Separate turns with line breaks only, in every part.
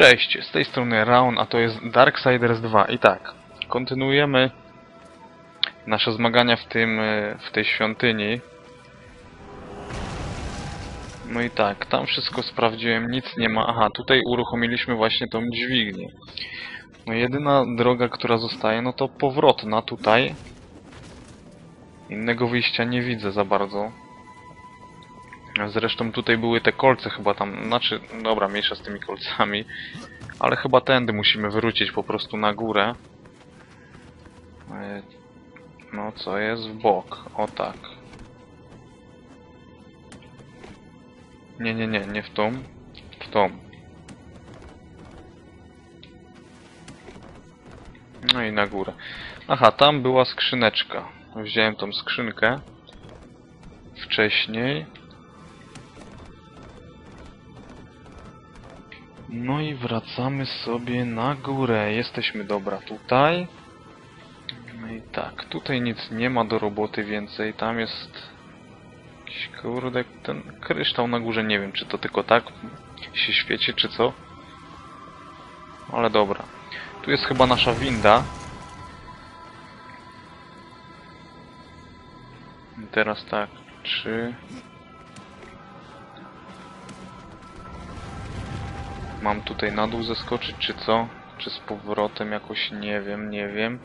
Cześć, z tej strony Raun, a to jest Darksiders 2. I tak, kontynuujemy nasze zmagania w tym, e, w tej świątyni. No i tak, tam wszystko sprawdziłem, nic nie ma. Aha, tutaj uruchomiliśmy właśnie tą dźwignię. No jedyna droga, która zostaje, no to powrotna tutaj. Innego wyjścia nie widzę za bardzo. Zresztą tutaj były te kolce chyba tam, znaczy, dobra, mniejsza z tymi kolcami. Ale chyba tędy musimy wrócić po prostu na górę. E, No, co jest w bok? O tak. Nie, nie, nie, nie w tą. W tą. No i na górę. Aha, tam była skrzyneczka. Wziąłem tą skrzynkę. Wcześniej. No i wracamy sobie na górę. Jesteśmy dobra tutaj. No i tak, tutaj nic nie ma do roboty więcej. Tam jest jakiś kurde, ten kryształ na górze. Nie wiem, czy to tylko tak się świeci, czy co. Ale dobra. Tu jest chyba nasza winda. I teraz tak, czy... Mam tutaj na dół zeskoczyć, czy co? Czy z powrotem jakoś, nie wiem, nie wiem.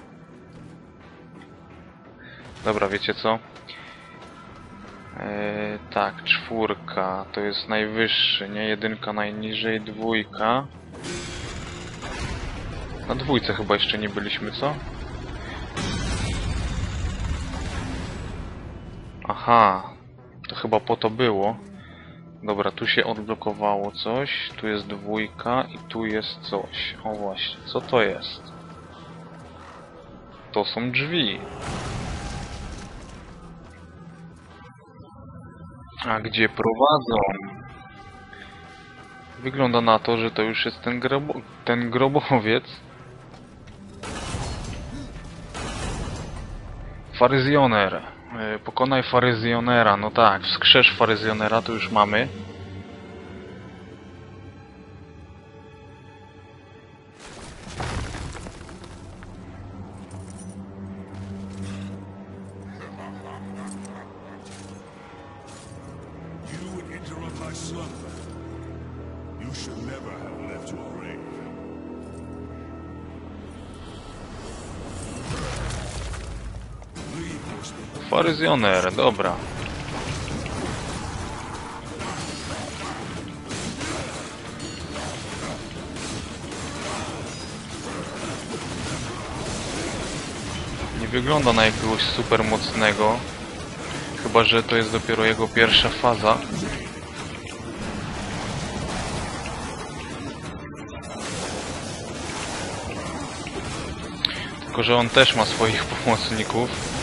Dobra, wiecie co? Eee, tak, czwórka to jest najwyższy, nie? Jedynka najniżej, dwójka. Na dwójce chyba jeszcze nie byliśmy, co? Aha, to chyba po to było. Dobra, tu się odblokowało coś, tu jest dwójka i tu jest coś. O właśnie, co to jest? To są drzwi. A gdzie prowadzą? Wygląda na to, że to już jest ten, grobo ten grobowiec. Faryzjoner. E, Pokonaj faryzjonera. No tak, wskrzesz faryzjonera to już mamy. Faryzjoner, dobra. Nie wygląda na jakiegoś super mocnego. Chyba, że to jest dopiero jego pierwsza faza. Tylko, że on też ma swoich pomocników.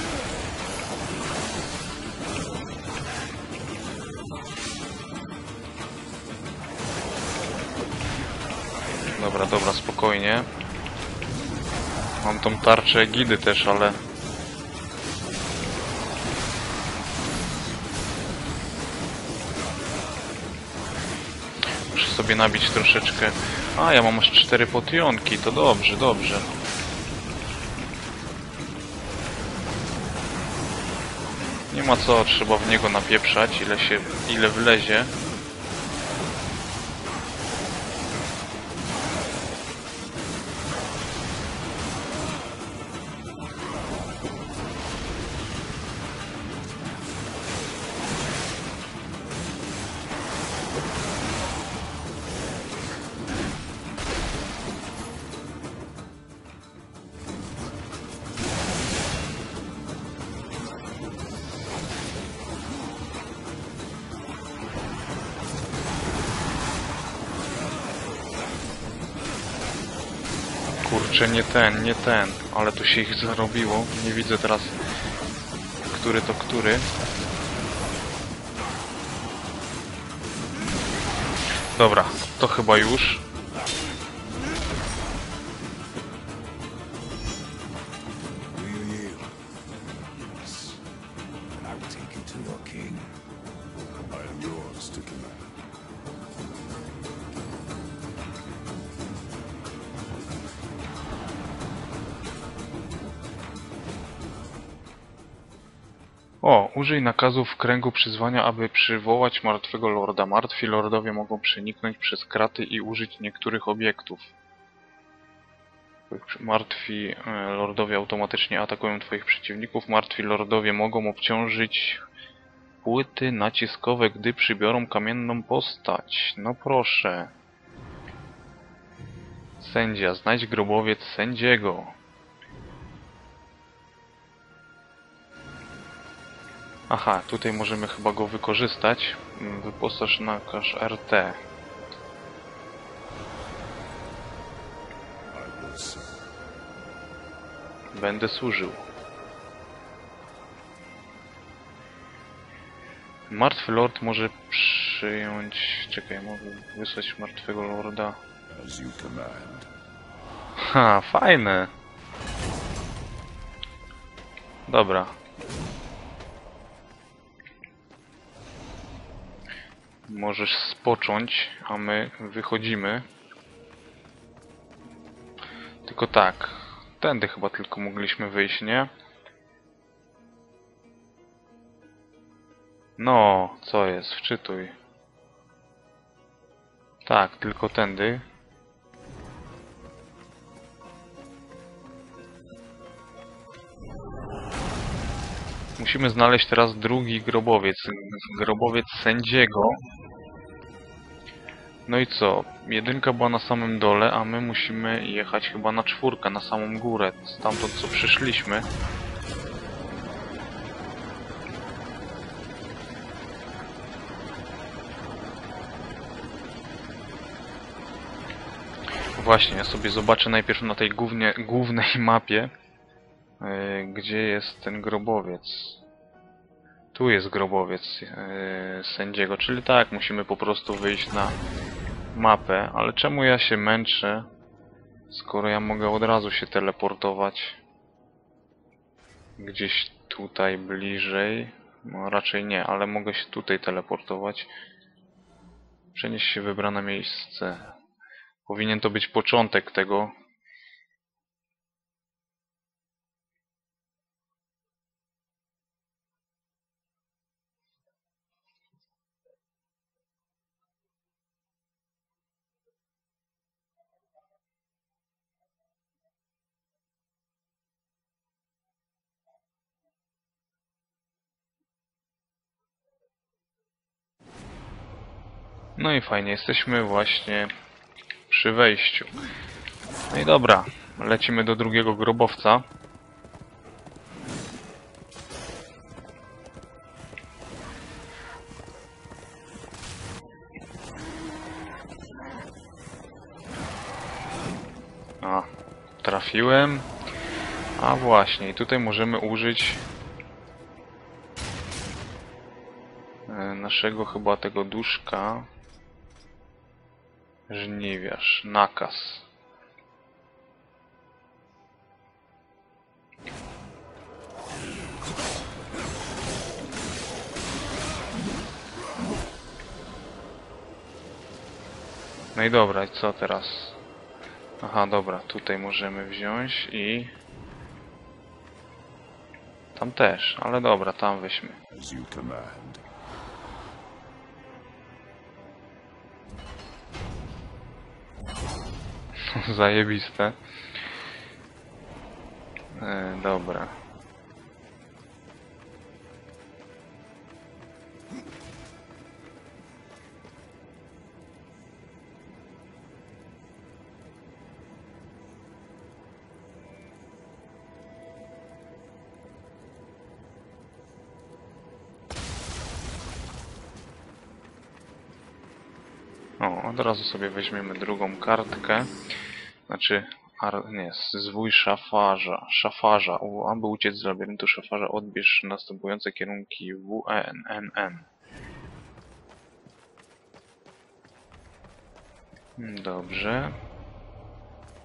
Spokojnie. Mam tą tarczę gidy też, ale... Muszę sobie nabić troszeczkę... A, ja mam aż cztery potionki, to dobrze, dobrze. Nie ma co, trzeba w niego napieprzać, ile się, ile wlezie. Kurczę, nie ten, nie ten. Ale tu się ich zarobiło. Nie widzę teraz, który to który. Dobra, to chyba już. Użyj nakazu w kręgu przyzwania, aby przywołać martwego lorda. Martwi lordowie mogą przeniknąć przez kraty i użyć niektórych obiektów. Martwi e, lordowie automatycznie atakują twoich przeciwników. Martwi lordowie mogą obciążyć płyty naciskowe, gdy przybiorą kamienną postać. No proszę. Sędzia, znajdź grobowiec sędziego. Aha, tutaj możemy chyba go wykorzystać. Mm, Wyposaż nakaż RT. Będę służył. Martwy lord może przyjąć... Czekaj, mogę wysłać martwego lorda. Ha, fajne. Dobra. Możesz spocząć, a my wychodzimy. Tylko tak. Tędy chyba tylko mogliśmy wyjść, nie? No, co jest? Wczytuj. Tak, tylko tędy. Musimy znaleźć teraz drugi grobowiec. Grobowiec sędziego. No i co? Jedynka była na samym dole, a my musimy jechać chyba na czwórkę, na samą górę. Stamtąd co przyszliśmy. Właśnie, ja sobie zobaczę najpierw na tej głównie, głównej mapie, gdzie jest ten grobowiec? Tu jest grobowiec e, sędziego, czyli tak, musimy po prostu wyjść na mapę, ale czemu ja się męczę, skoro ja mogę od razu się teleportować gdzieś tutaj bliżej? No raczej nie, ale mogę się tutaj teleportować. Przenieść się wybrane miejsce. Powinien to być początek tego No i fajnie, jesteśmy właśnie przy wejściu. No i dobra, lecimy do drugiego grobowca. A, trafiłem. A właśnie, i tutaj możemy użyć e, naszego chyba tego duszka. Żniwiarz, nakaz. No i dobra, i co teraz? Aha, dobra, tutaj możemy wziąć i... Tam też, ale dobra, tam weźmy. Zajebiste. E, dobra. O, od razu sobie weźmiemy drugą kartkę. Znaczy, ar, nie, zwój szafarza. Szafarza. U, aby uciec z labiryntu szafarza, odbierz następujące kierunki W, E, N, N, N. Hmm, Dobrze.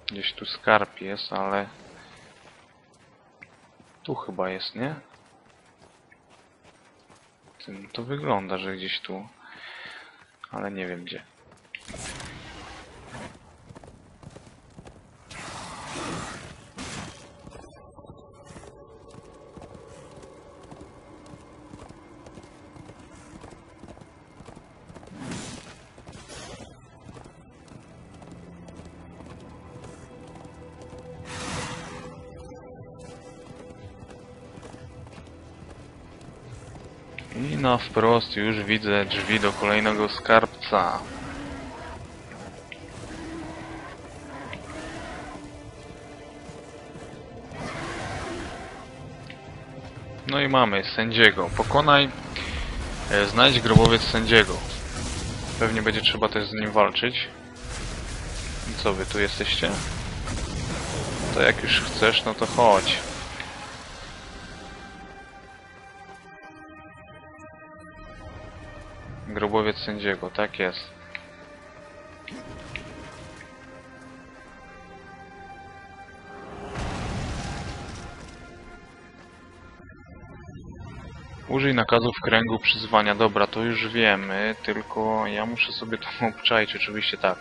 Gdzieś tu skarb jest, ale... Tu chyba jest, nie? Tym To wygląda, że gdzieś tu. Ale nie wiem gdzie. Na wprost już widzę drzwi do kolejnego skarbca. No i mamy sędziego. Pokonaj, e, znajdź grobowiec sędziego. Pewnie będzie trzeba też z nim walczyć. Co wy tu jesteście? To jak już chcesz, no to chodź. Sędziego, tak jest. Użyj nakazu w kręgu przyzwania. Dobra, to już wiemy, tylko ja muszę sobie to obczaić, oczywiście tak.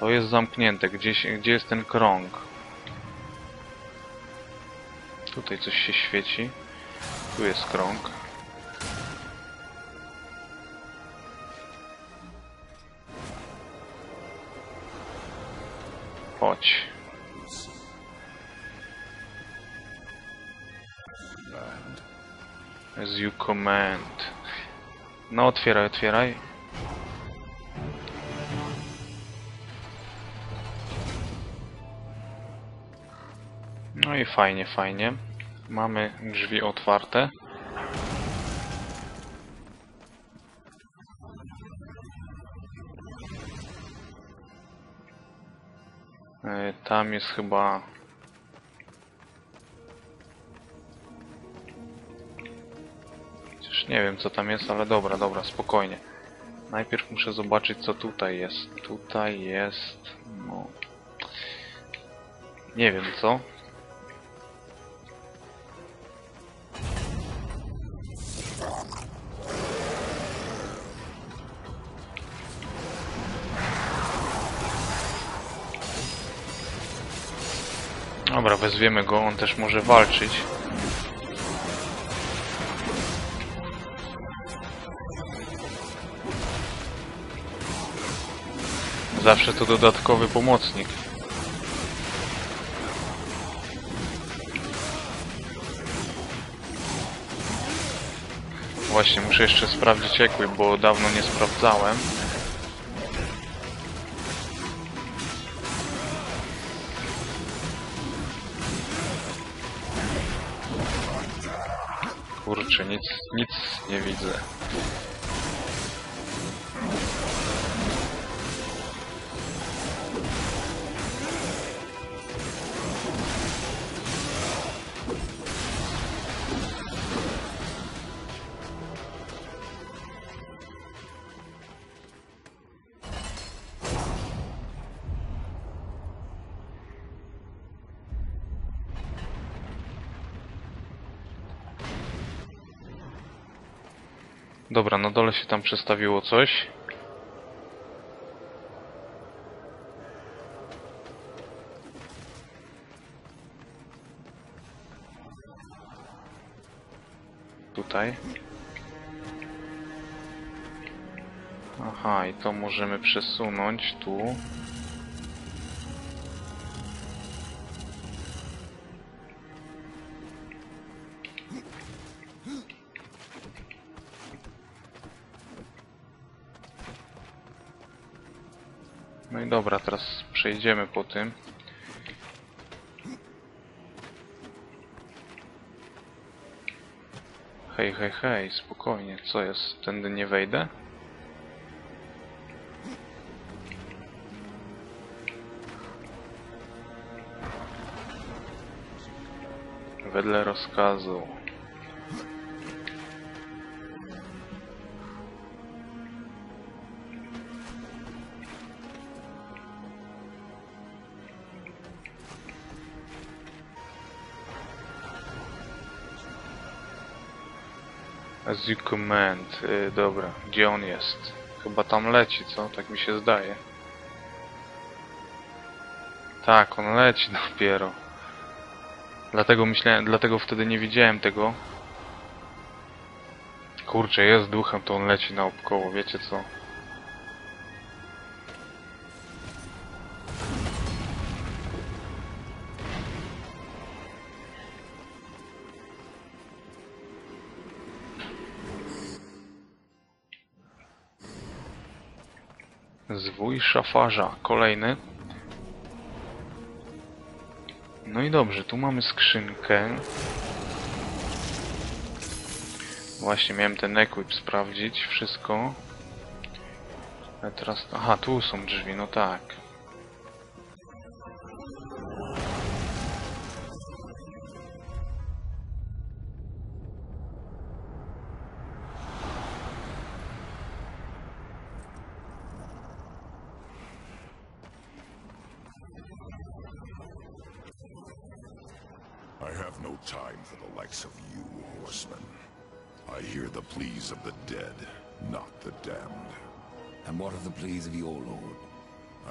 To jest zamknięte. Gdzieś, gdzie jest ten krąg? Tutaj coś się świeci. Tu jest krąg. Chodź. As you command. No otwieraj, otwieraj. No i fajnie, fajnie. Mamy drzwi otwarte. Tam jest chyba Chociaż nie wiem co tam jest, ale dobra, dobra, spokojnie. Najpierw muszę zobaczyć co tutaj jest. Tutaj jest... no... Nie wiem co. Dobra, wezwiemy go, on też może walczyć. Zawsze to dodatkowy pomocnik. Właśnie, muszę jeszcze sprawdzić ekwy, bo dawno nie sprawdzałem. Kurczę, nic, nic nie widzę. Dobra, na dole się tam przestawiło coś. Tutaj. Aha, i to możemy przesunąć tu. Dobra, teraz przejdziemy po tym. Hej, hej, hej, spokojnie. Co jest? Tędy nie wejdę? Wedle rozkazu. As you command. Y, dobra, gdzie on jest? Chyba tam leci, co? Tak mi się zdaje. Tak, on leci dopiero. Dlatego myślałem, dlatego wtedy nie widziałem tego. Kurczę, jest duchem, to on leci naokoło, wiecie co? Szafarza. Kolejny. No i dobrze, tu mamy skrzynkę. Właśnie miałem ten equip sprawdzić, wszystko. A teraz... Aha, tu są drzwi, no tak.
I have no time for the likes of you, horsemen. I hear the pleas of the dead, not the damned.
And what of the pleas of your lord?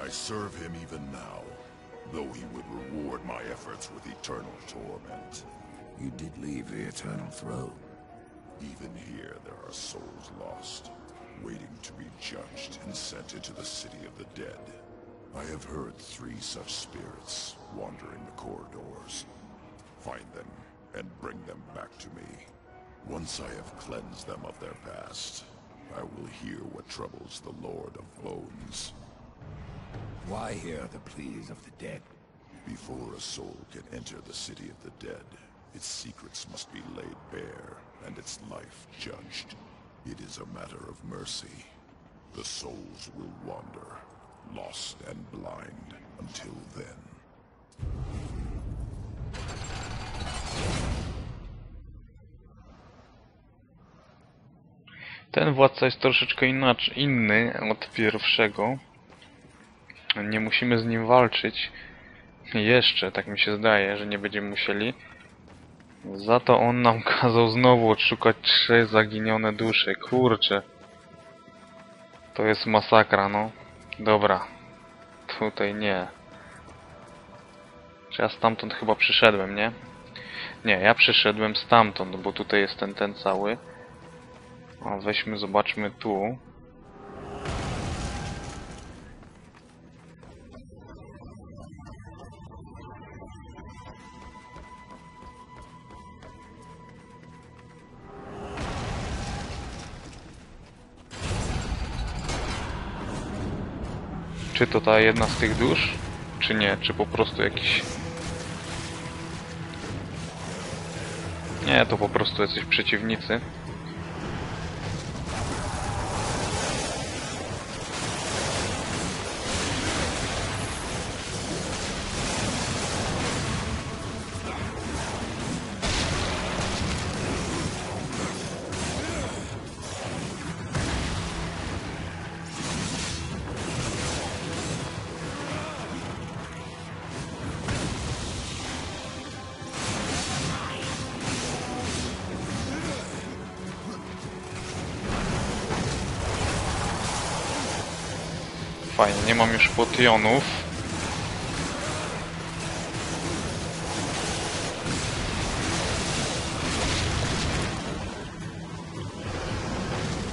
I serve him even now, though he would reward my efforts with eternal torment.
You did leave the Eternal Throne.
Even here there are souls lost, waiting to be judged and sent into the city of the dead. I have heard three such spirits wandering the corridors. Find them and bring them back to me. Once I have cleansed them of their past, I will hear what troubles the Lord of Bones.
Why hear the pleas of the dead?
Before a soul can enter the city of the dead, its secrets must be laid bare and its life judged. It is a matter of mercy. The souls will wander, lost and blind, until then.
Ten władca jest troszeczkę inaczej, inny od pierwszego. Nie musimy z nim walczyć. Jeszcze, tak mi się zdaje, że nie będziemy musieli. Za to on nam kazał znowu odszukać trzy zaginione dusze. Kurczę. To jest masakra, no. Dobra. Tutaj nie. Czy ja stamtąd chyba przyszedłem, nie? Nie, ja przyszedłem stamtąd, bo tutaj jest ten, ten cały. A weźmy, zobaczmy tu. Czy to ta jedna z tych dusz? Czy nie? Czy po prostu jakiś... Nie, to po prostu jacyś przeciwnicy. Fajnie, nie mam już potionów.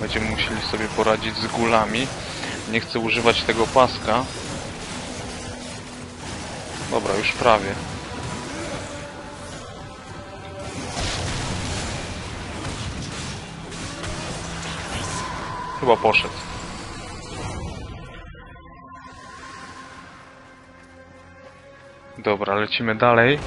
Będziemy musieli sobie poradzić z gulami. Nie chcę używać tego paska. Dobra, już prawie. Chyba poszedł. Dobra, lecimy dalej.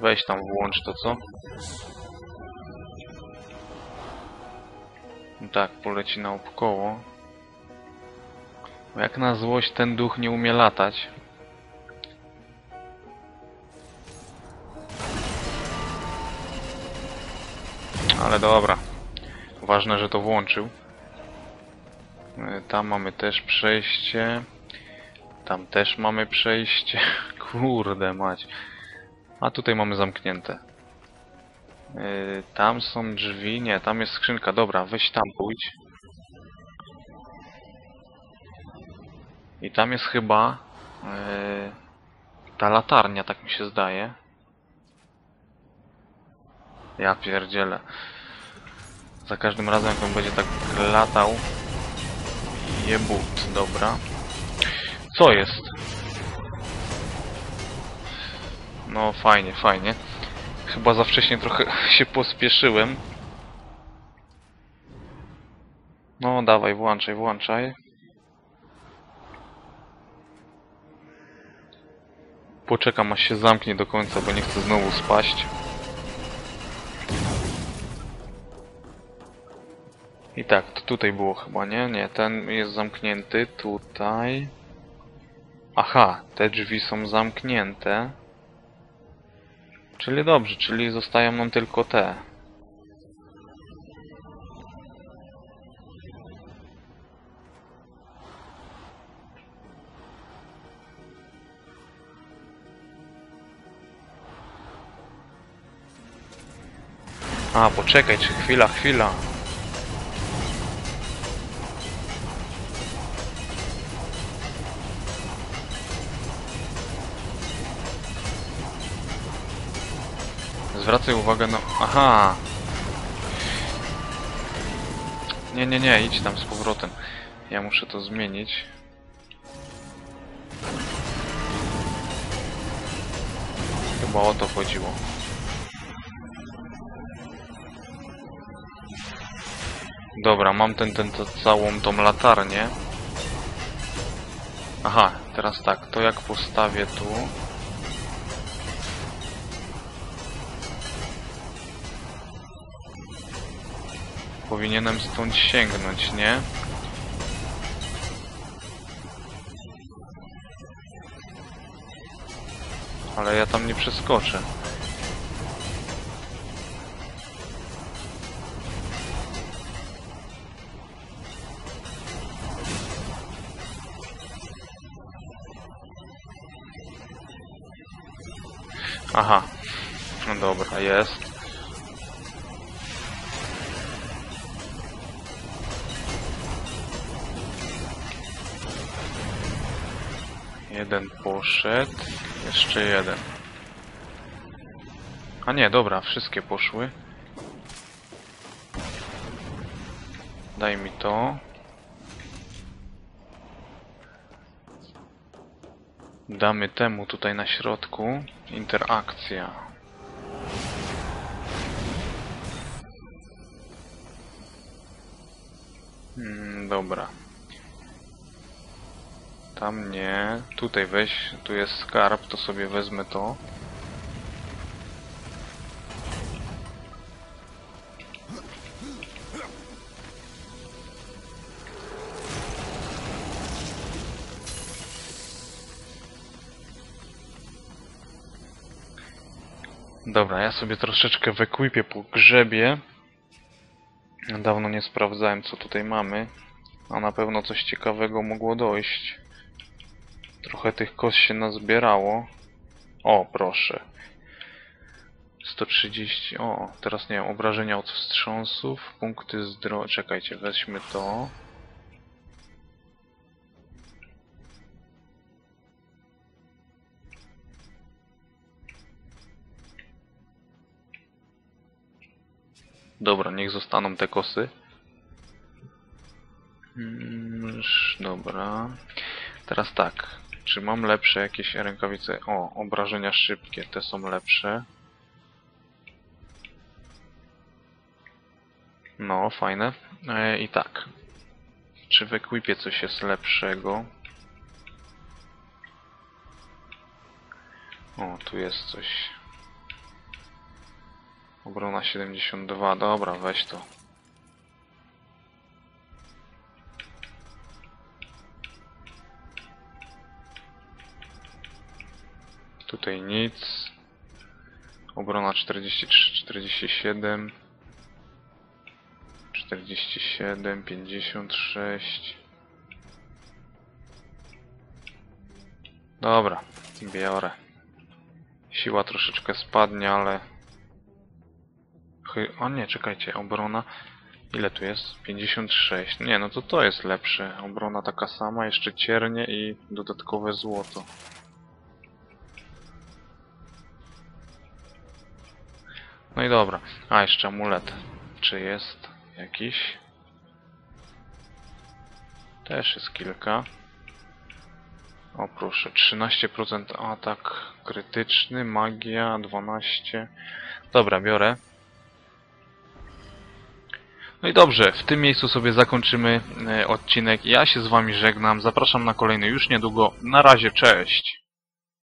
Weź tam włącz to, co? Tak, poleci naokoło. Jak na złość ten duch nie umie latać. Ale dobra. Ważne, że to włączył. E, Tam mamy też przejście. Tam też mamy przejście. Kurde mać. A tutaj mamy zamknięte. Yy, tam są drzwi, nie, tam jest skrzynka, dobra, weź tam pójdź. I tam jest chyba yy, ta latarnia, tak mi się zdaje. Ja pierdzielę. Za każdym razem jak on będzie tak latał. Jebut, dobra. Co jest? No fajnie, fajnie. Chyba za wcześnie trochę się pospieszyłem. No dawaj, włączaj, włączaj. Poczekam aż się zamknie do końca, bo nie chcę znowu spaść. I tak, to tutaj było chyba, nie? Nie, ten jest zamknięty, tutaj. Aha, te drzwi są zamknięte. Czyli dobrze, czyli zostają nam tylko te. A, poczekaj, czy chwila, chwila. Zwracaj uwagę na... Aha! Nie, nie, nie, idź tam z powrotem. Ja muszę to zmienić. Chyba o to chodziło. Dobra, mam ten, ten, to, całą tą latarnię. Aha, teraz tak, to jak postawię tu... Powinienem stąd sięgnąć, nie? Ale ja tam nie przeskoczę. Aha. No dobra, jest. Jeden poszedł. Jeszcze jeden. A nie, dobra, wszystkie poszły. Daj mi to. Damy temu tutaj na środku interakcja. Mm, dobra. Tam nie. Tutaj weź, tu jest skarb, to sobie wezmę to. Dobra, ja sobie troszeczkę w po grzebie. Dawno nie sprawdzałem, co tutaj mamy. A na pewno coś ciekawego mogło dojść. Trochę tych kos się nazbierało. O, proszę. 130. O, teraz nie wiem, obrażenia od wstrząsów, punkty zdrowia. Czekajcie, weźmy to. Dobra, niech zostaną te kosy. Mm, sz- Dobra. Teraz tak. Czy mam lepsze jakieś rękawice? O, obrażenia szybkie, te są lepsze. No, fajne. E, I tak. Czy w equipie coś jest lepszego? O, tu jest coś. Obrona 72, dobra, weź to. Tutaj nic. Obrona 43, 47. 47, 56. Dobra, biorę. Siła troszeczkę spadnie, ale... O nie, czekajcie, obrona... Ile tu jest? 56. Nie, no to to jest lepsze. Obrona taka sama, jeszcze ciernie i dodatkowe złoto. No i dobra. A, jeszcze amulet. Czy jest jakiś? Też jest kilka. O proszę, 13% atak krytyczny, magia 12. Dobra, biorę. No i dobrze, w tym miejscu sobie zakończymy e, odcinek. Ja się z wami żegnam, zapraszam na kolejny już niedługo. Na razie, cześć!